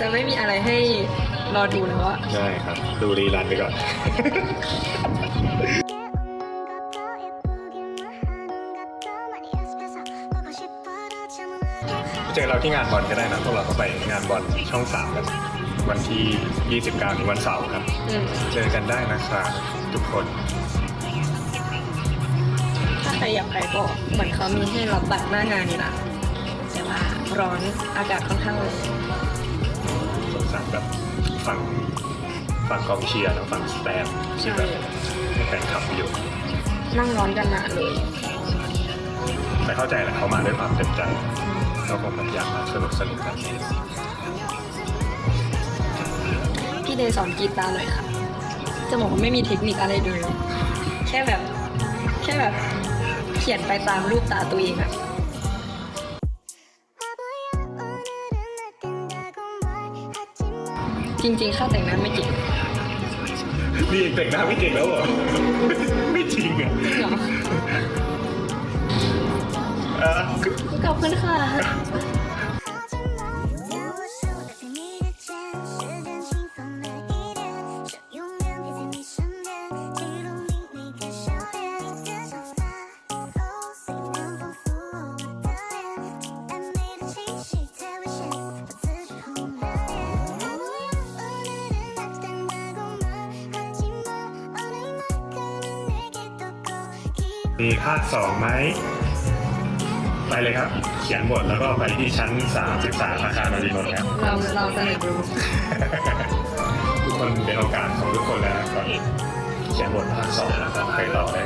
จะไม่มีอะไรให้รอดูแล้วอะใช่ครับ ดูรีรันไปก่อน เจอเราที่งานบอลก็ได้นะพวกเราก็ไปงานบอลช่องสามกันวันที่ 29นี้วันเสาร์ครับ อืมเจอกันได้นะครับทุกคนถ้าใครอยากไปก็เหมือนเขามีให้รับบัตรหน้างานนี่นะแต่ว่าร้อนอากาศค่อนข้างร้อนสงสารแบบ ฝั่งฝั่งกองเชียร์แล้วฝั่งสแตนที่แบบให้แฟนคลับอยู่ นั่งร้อนกันนานเลย แต่เข้าใจแหละเขามาด้วยความเต็มใจเขาคงแบบอยากมาสนุกสนุกกันพี่เดย์สอนกีตาร์หน่อยค่ะจะบอกว่าไม่มีเทคนิคอะไรเลย แค่แบบ แค่แบบ เขียนไปตามรูปตาตัวเองอะ จริงๆ ค่าแต่งหน้าไม่เก่งนี่เองแต่งหน้าไม่เก่งแล้วเหรอ ไม่จริงอะจริงเหรอเออคือขอบคุณค่ะ มีภาคสองไหมไปเลยครับ เขียนบทแล้วก็ไปที่ชั้น 33อาคารนรินทร์ครับเราเราเสนอรู้ทุกคนเป็นโอกาสของทุกคนแล้วนะก่อนเขียนบทภาคสองนะครับไปต่อได้